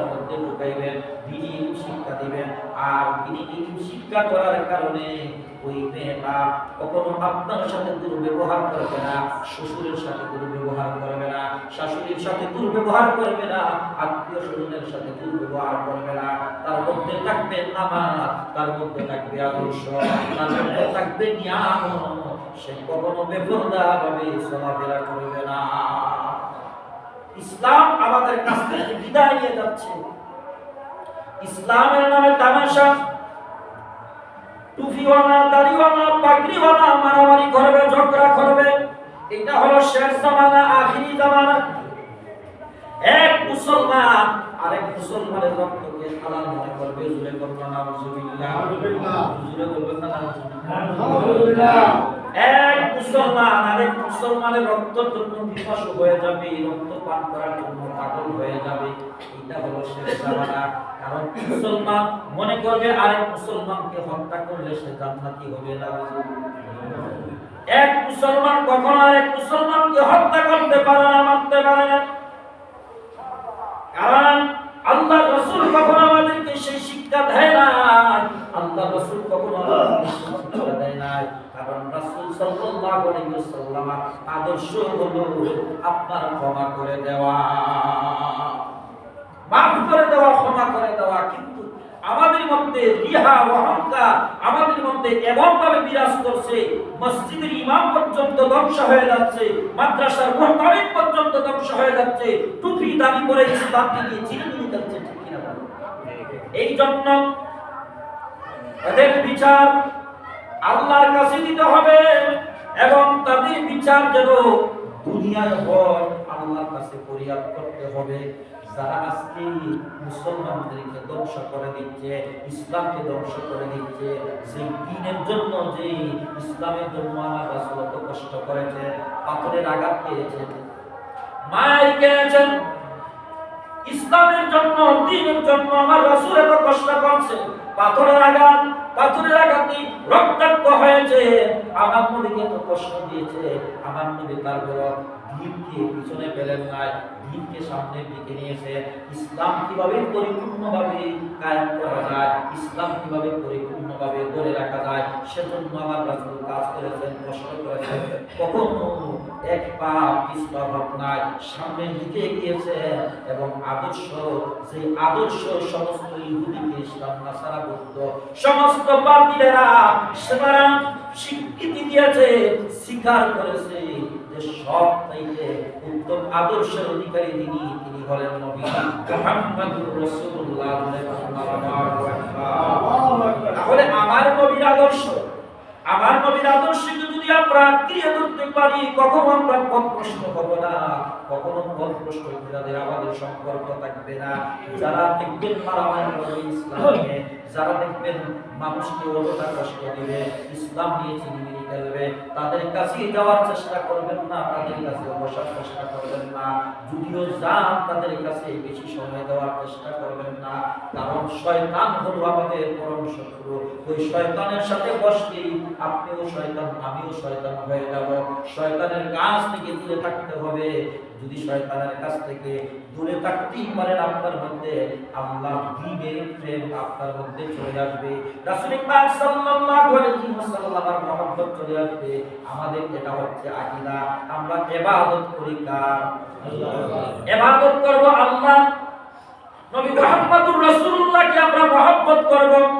আপনার মধ্যে ঢুকাইবেন, তিনি শিক্ষা দিবেন। আর তিনি শিক্ষা করার কারণে ওই মেয়েটা কখনো আপনার সাথে দুর্ব্যবহার করবে না, শ্বশুরের সাথে দুর্ব্যবহার করবে না, শাশুড়ির সাথে দুর্ব্যবহার করবে না, আত্মীয় স্বজনের সাথে দুর্ব্যবহার করবে না। তার মধ্যে থাকবে নামাজ, তার মধ্যে থাকবে আদর্শ, তার মধ্যে থাকবে জ্ঞান সে কখনো বেপরদা ভাবে চলাফেরা করবে না। ইসলাম আমাদের কাছ থেকে বিদায় নিয়ে যাচ্ছে। ইসলামের নামে তামাশা। টুফিওয়ালা দাড়িওয়ালা পাগড়িওয়ালা মারামারি করবে ঝগড়া করবে। এটা হলো শেষ জামানা আখিরি জামানা। এক মুসলমান আরেক মুসলমানের রক্তকে হালাল মনে করবে জুড়ে করবে না নাউজুবিল্লাহ জুড়ে করবে না নাউজুবিল্লাহ এক মুসলমান, আরেক মুসলমানের রক্তের জন্য বিপাস হয়ে যাবে রক্ত পান করার জন্য পাগল হয়ে যাবে। এটা হলো শেষ কারণ মুসলমান মনে করবে আরেক মুসলমানকে হত্যা করলে সে জান্নাতি হবে না। এক মুসলমান কখনো আরেক মুসলমানকে হত্যা করতে পারে না, মারতে পারে না। কারণ আল্লাহ সাল্লাল্লাহু আলাইহি ওয়াসাল্লাম আদর্শ হলো আপনার ক্ষমা করে দেওয়া। মাফ করে দেওয়া, ক্ষমা করে দেওয়া। কিন্তু আমাদের মধ্যে রিহা অহংকার, আমাদের মধ্যে এমন বিরাজ করছে, মসজিদের ইমাম পর্যন্ত ধ্বংস হয়ে যাচ্ছে, মাদ্রাসার মুহতামিম পর্যন্ত ধ্বংস হয়ে যাচ্ছে, টুপি দাবি করে ইসলাম থেকে চিনি যাচ্ছে কিনা বলো? এই জন্য এদের বিচার আল্লাহর কাছে দিতে হবে। এবং তাদের বিচার যেন দুনিয়ায় হয় আল্লাহর কাছে ফরিয়াদ করতে হবে। যারা আজকে মুসলমানদেরকে ধ্বংস করে দিচ্ছে, ইসলামকে ধ্বংস করে দিচ্ছে সেই দিনের জন্য যে ইসলামের জন্য আমার রাসূল কষ্ট করেছে পাথরের আঘাত পেয়েছেন মায়ের খেয়েছেন ইসলামের জন্য, দিনের জন্য আমার রাসূল এত কষ্ট করছে পাথরের আঘাত পাথরের আঘাতে রক্তাক্ত হয়েছে। আমার নবীকে তো কষ্ট দিয়েছে। আমার নবী তারপর পিছনে ফেলেন নাই দিনকে সামনের দিকে নিয়েছে। ইসলাম কীভাবে পরিপূর্ণভাবে কায়েম করা যায়, ইসলাম কীভাবে পরিপূর্ণভাবে ধরে রাখা যায়, সেজন্য আমার কাজ করেছেন, কষ্ট করেছেন। কখনো এক পা পিছপা ভাব নাই সামনের দিকে গিয়েছে এবং আদর্শ সেই আদর্শ সমস্ত ইহুদি খ্রিস্টান নাসারা বৌদ্ধ সমস্ত বাতিলেরা সেনারা স্বীকৃতি দিয়েছে, স্বীকার করেছে যে সব উত্তম আদর্শের অধিকারী তিনি তিনি হলেন নবী ওয়াসাল্লাম তাহলে আমার নবীর আদর্শ, আমার নবীর আদর্শকে যদি আমরা ক্রিয়া করতে পারি, কখনো আমরা পথ প্রশ্ন করব না। কখনো পথ প্রশ্ন যাদের আমাদের সম্পর্ক থাকবে না। যারা দেখবেন মারামারি করবে ইসলামকে যারা দেখবেন মানুষকে অবতার কষ্ট দিবে, ইসলাম নিয়ে চিনিমিনি খেলবে তাদের কাছে যাওয়ার চেষ্টা করবেন না, তাদের কাছে বসার চেষ্টা করবেন না। যদিও যান, তাদের কাছে বেশি সময় দেওয়ার চেষ্টা করবেন না। কারণ শয়তান হলো আমাদের পরম শত্রু। ওই শয়তানের সাথে বসলেই আপনিও শয়তান, আমিও শয়তান হয়ে যাব। শয়তানের কাছ থেকে দূরে থাকতে হবে। যদি শয়তানের কাছ থেকে দূরে থাকতেই পারেন আপনার মধ্যে, আল্লাহ দিবের প্রেম আপনার মধ্যে চলে আসবে। রাসূল পাক সাল্লাল্লাহু আলাইহি ওয়াসাল্লামের মহব্বত চলে আসবে। আমাদের এটা হচ্ছে আকীদা। আমরা ইবাদত করি কার? ইবাদত করব আল্লাহ। নবী মুহাম্মদুর রাসূলুল্লাহকে আমরা মহব্বত করব।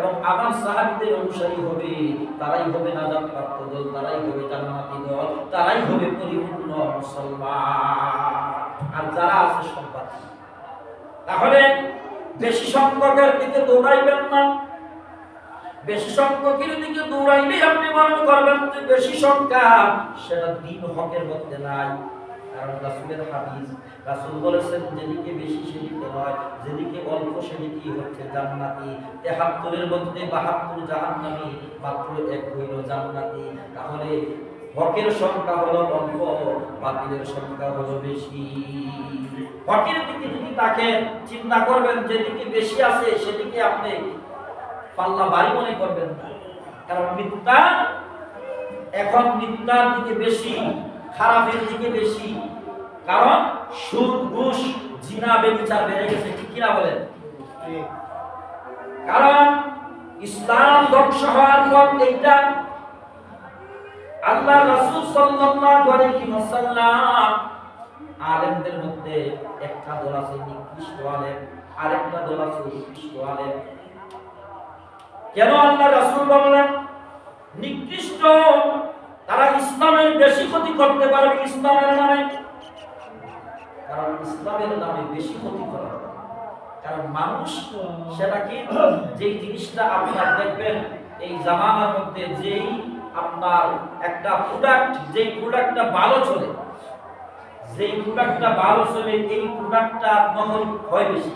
এবং আমার সাহাবীদের অনুসারী হবে, তারাই হবে নাজাত প্রাপ্ত দল, তারাই হবে জান্নাতি দল, তারাই হবে পরিপূর্ণ মুসলমান। আর যারা আছে সম্পাদ। তাহলে বেশি সংখ্যকের দিকে দৌড়াইবেন না। বেশি সংখ্যকের দিকে দৌড়াইলে আপনি মনে করবেন যে বেশি সংখ্যা, সেটা দিন হকের মধ্যে নাই। কারণ রাসূলের হাদিস, রাসূল বলেছেন, যেদিকে বেশি সেদিকে নয়, যেদিকে অল্প সেদিকে হচ্ছে জান্নাতি। তেহাত্তরের মধ্যে বাহাত্তর জাহান্নামী মাত্র এক হইল জান্নাতি। তাহলে হকের সংখ্যা হলো অল্প, বাতিলের সংখ্যা হলো বেশি। হকের দিকে যদি তাকেন, চিন্তা করবেন, যেদিকে বেশি আছে, সেদিকে আপনি পাল্লা বাড়ি মনে করবেন না। কারণ মিথ্যা এখন মিথ্যার দিকে বেশি, খারাপের দিকে বেশি। কারণ সুদ ঘুষ জিনা বেবিচার বেড়ে গেছে। ঠিক কিনা বলেন? কারণ ইসলাম ধ্বংস হওয়ার পর এইটা আল্লাহ রাসূল সাল্লাল্লাহু আলাইহি ওয়াসাল্লাম আলেমদের মধ্যে একটা দল আছে নিকৃষ্ট আলেম আরেকটা দল আছে উৎকৃষ্ট আলেম। কেন আল্লাহ রাসূল বললেন নিকৃষ্ট তারা ইসলামের বেশি ক্ষতি করতে পারবে ইসলামের নামে। কারণ ইসলামের নামে বেশি ক্ষতি করা। কারণ মানুষ সেটা কি? যেই জিনিসটা আপনার দেখবেন এই জামানার মধ্যে যেই আপনার একটা প্রোডাক্ট যেই প্রোডাক্টটা ভালো চলে যেই প্রোডাক্টটা ভালো চলে এই প্রোডাক্টটা নকল হয় বেশি।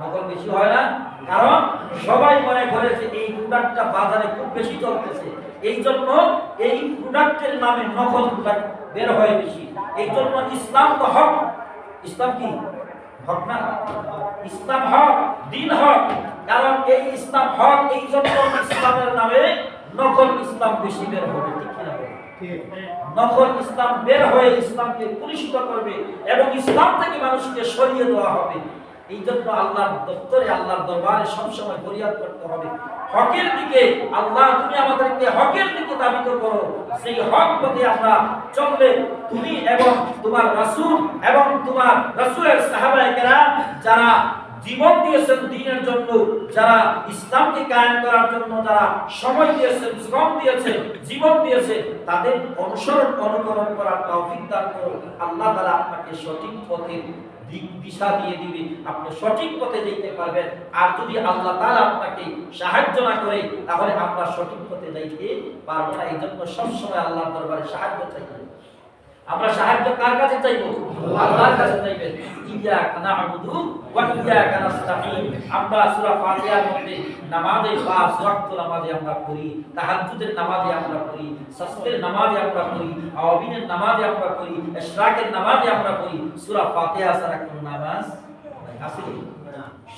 নকল বেশি হয় না। কারণ সবাই মনে করে যে এই প্রোডাক্টটা বাজারে খুব বেশি চলতেছে। এই জন্য এই প্রোডাক্টের নামে নকল প্রোডাক্ট বের হয় বেশি। এই জন্য ইসলাম তো হক। ইসলাম কি? হক না? ইসলাম হক দিন হক। কারণ এই ইসলাম হক এই জন্য ইসলামের নামে নকল ইসলাম বেশি বের হবে ঠিক বলেন? নকল ইসলাম বের হয়ে ইসলামকে পুরস্কৃত করবে এবং ইসলাম থেকে মানুষকে সরিয়ে দেওয়া হবে। এই জন্য আল্লাহর দপ্তরে, আল্লাহর দরবারে সবসময় ফরিয়াদ করতে হবে। হকের দিকে আল্লাহ তুমি আমাদেরকে হকের দিকে দাবিত করো। সেই হক পথে আমরা চললে তুমি এবং তোমার রাসূল এবং তোমার রাসূলের সাহাবায়ে কেরাম যারা জীবন দিয়েছেন দিনের জন্য, যারা ইসলামকে কায়েম করার জন্য, যারা সময় দিয়েছেন, শ্রম দিয়েছেন, জীবন দিয়েছে তাদের অনুসরণ, অনুকরণ করার তৌফিক দান করো। আল্লাহ তাআলা আপনাকে সঠিক পথে দিশা দিয়ে দিবে, আপনি সঠিক পথে যেতে পারবেন। আর যদি আল্লাহ তারা আপনাকে সাহায্য না করে, তাহলে আপনার সঠিক পথে যাইতে পারব না। এই জন্য সবসময় আল্লাহ দরবারে সাহায্য চাইতে আমরা সাহায্য কার কাছে চাইব? আল্লাহর কাছে চাইবেন ইyyaka না'বুদু ওয়া ইyyaka নাস্তাঈন। আমরা সূরা ফাতিহার মধ্যে নামাজে পাঁচ ওয়াক্ত নামাজে আমরা পড়ি, তাহাজ্জুদের নামাজে আমরা পড়ি সাসতের নামাজে আমরা পড়ি আওয়াবিনের নামাজে আমরা পড়ি ইশরাকের নামাজে আমরা পড়ি। সূরা ফাতিহা ছাড়া কোন নামাজ আছে?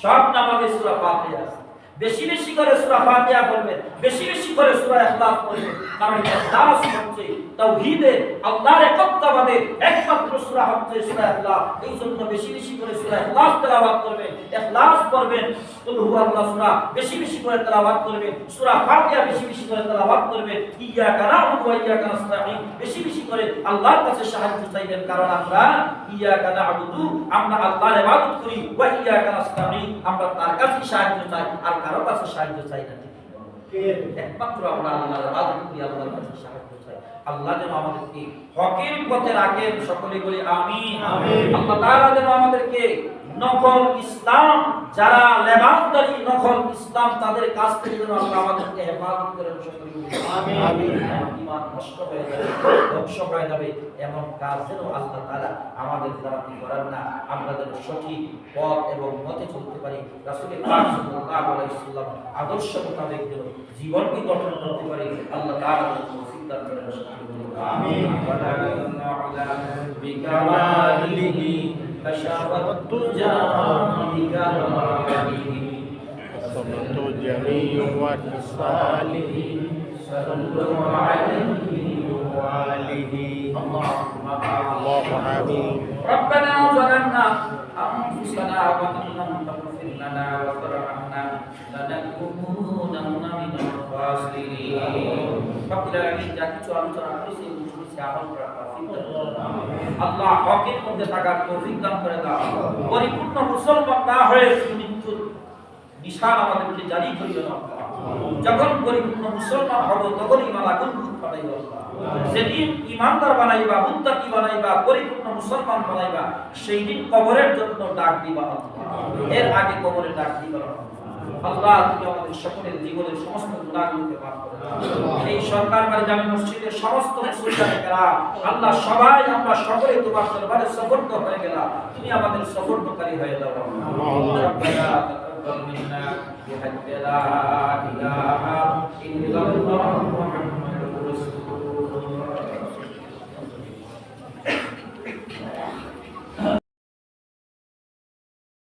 সব নামাজে সূরা ফাতিহা আছে। বেশি বেশি করে সূরা ফাতিহা পড়বেন বেশি বেশি করে সূরা ইখলাস পড়বেন কারণ ইখলাস হচ্ছে তাওহীদের আল্লাহর একত্ববাদের একমাত্র সূরা হচ্ছে সূরা ইখলাস। এই জন্য বেশি বেশি করে সূরা ইখলাস তেলাওয়াত করবেন ইখলাস করবেন কুল হুয়াল্লাহ সূরা, বেশি বেশি করে তেলাওয়াত করবেন সূরা ফাতিহা বেশি বেশি করে তেলাওয়াত করবেন ইyyaka না'বুদু ওয়া ইyyaka নাস্তাঈন, বেশি বেশি করে আল্লাহর কাছে সাহায্য চাইবেন। কারণ আমরা ইyyaka না'বুদু আমরা আল্লাহর ইবাদত করি ওয়া ইয়াকা নাস্তাঈন আমরা তার কাছে সাহায্য চাই আর কারও কাছে সাহায্য চাই না একমাত্র আমরা আল্লাহর ইবাদত করি আল্লাহর কাছে সাহায্য চাই। আল্লাহ যেন আমাদেরকে হকের পথে রাখেন সকলে বলি আমিন। আমিন। আল্লাহ তাআলা যেন আমাদেরকে নকল ইসলাম যারা লেবানদারি নকল ইসলাম তাদের কাছ থেকে যেন আল্লাহ আমাদেরকে হেফাজত। আমিন। ঈমান নষ্ট হয়ে যাবে ধ্বংস হয়ে যাবে এমন কাজ যেন আল্লাহ তাআলা আমাদের দ্বারা করেন না আমরা যেন সঠিক পথ এবং মতে চলতে পারি রাসূলের ওয়াসাল্লাম আদর্শ মোতাবেক যেন জীবনকে গঠন করতে পারি আল্লাহ সকলে বলি আমিন। ওয়ালা না'লা বিকামালিহি كشفت الدجى بكماله صمت جميع وصاله صلوا عليه وآله اللهم اللهم آمين ربنا ظلمنا أنفسنا وإن لم تغفر لنا وترحمنا لنكونن من الخاسرين رب العالمين যা কিছু আলোচনা করেছি বুঝেছি আমল করার তৌফিক দান করুন। আল্লাহ হকের মধ্যে থাকার তৌফিক দান করে দাও। পরিপূর্ণ মুসলমান না হয়ে মৃত্যুর নিশান আমাদেরকে জারি করিও না যখন পরিপূর্ণ মুসলমান হব তখন ইমান আগুন পাঠাইব সেদিন ইমানদার বানাইবা বানাইবা, পরিপূর্ণ মুসলমান বানাইবা, সেই দিন কবরের জন্য ডাক দিবা এর আগে কবরে ডাক দিবা আল্লাহ। তুমি আমাদের সকলের জীবনের সমস্ত গুণাগুলোকে মাফ করে এই সরকার বাড়ি জামি মসজিদের সমস্ত মুসলিমেরা আল্লাহ সবাই, আমরা সকলে তোমার দরবারে সফর্দ হয়ে গেলাম। তুমি আমাদের সফর্দকারী হয়ে দাও তাকাব্বাল মিন্না বিহাজ্জি লা ইলাহা ইল্লাল্লাহ। মুহাম্মাদুর